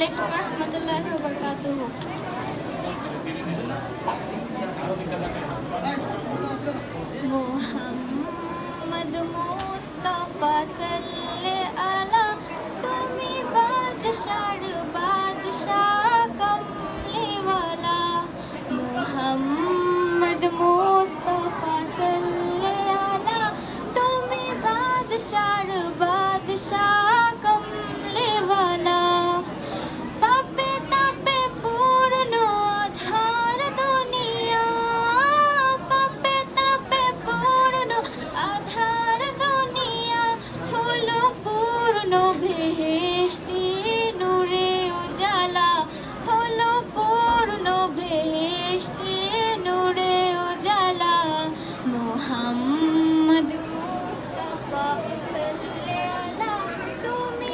お願い。বেহেস্তি নূরে উজালা হলো পূর্ণ বেহেস্তি নূরে উজালা। মোহাম্মদ মুস্তফা তুমি